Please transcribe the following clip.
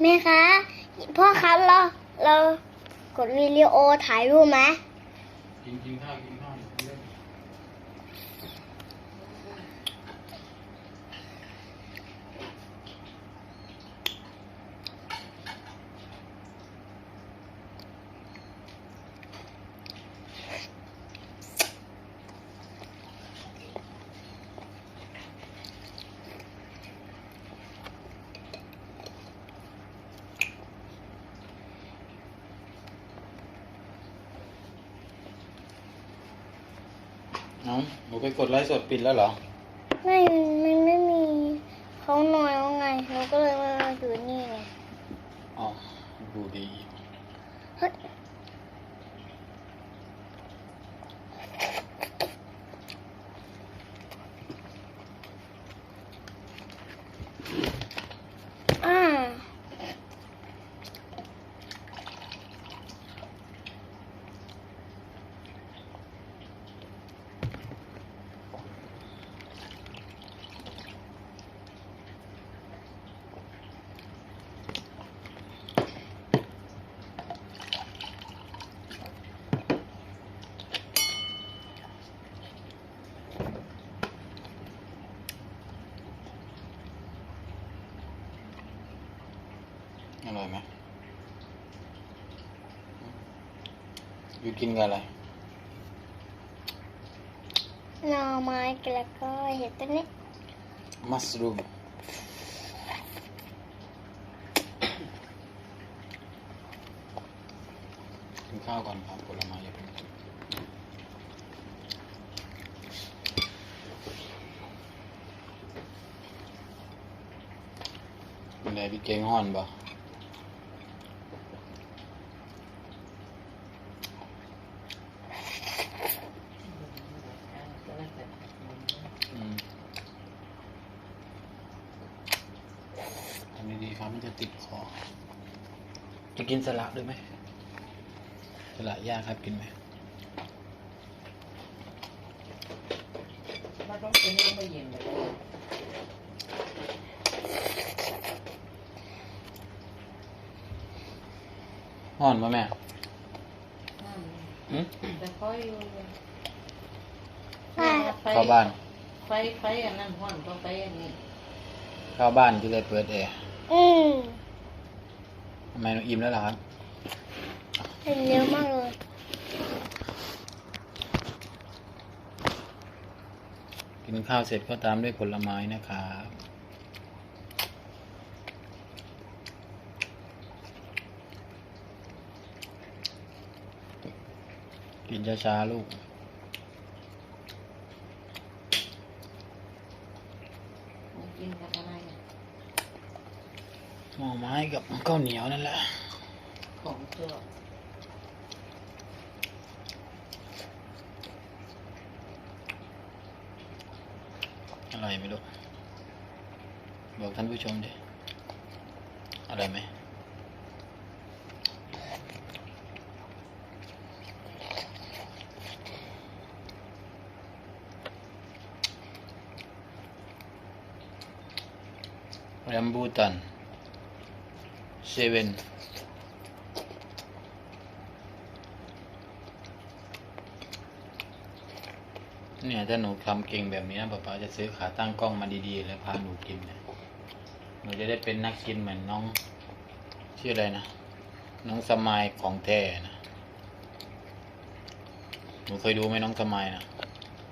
แม่คะพ่อครับเราเรากดวิดีโอถ่ายรูปไหมกินกินข้าวกินข้าว เล่นน้องหนูไปกดไลฟ์สดปิดแล้วเหรอ ไม่มันไม่มีเขาหน่อยว่าไงเราก็เลยมาอยู่นี่ไง อ๋อ ดูดีเฮ้ยอ่า อ ร่อยไหมอยู่กินกับอะไรหน่อไม้แล้วก็เห็ดตัวนี้มัสรูมกินข้าวก่อนครับผลไม้อย่าเพิ่งกินเป็นไงพี่เก่งห่อนบ่ อืมทำ ดีๆครับมันจะติดคอจะกินสละด้วยไหมสละย่างครับกินไหมมันต้องกินให้ไม่เย็นเลยห่อนป่ะแม่อืมอืมแต่ค่อยอยู่อ่าไฟเข้าบ้าน ไฟ ไฟอันนั้นห้อนก็ไฟอันนี้ เข้าบ้านที่เลยเปิดแอร์อืม ทำไมหนูอิ่มแล้วล่ะครับเห็นเยอะมากเลยกินข้าวเสร็จก็ตามด้วยผลไม้นะครับกินช้าๆลูก มันกินกับอะไรอะ หน่อไม้กับข้าวเหนียวนั่นแหละของเชื่ออะไรไม่รู้บอกท่านผู้ชมดิ อะไรไหมแรมบูตัน เซเว่นเนี่ยถ้าหนูทำเก่งแบบนี้นะป๊าป๊าจะซื้อขาตั้งกล้องมาดีๆ แล้วพาหนูกินนะหนูจะได้เป็นนักกินเหมือนน้อง ชื่ออะไรนะ น้องสมายของแท้นะ หนูเคยดูไหมน้องสมายนะ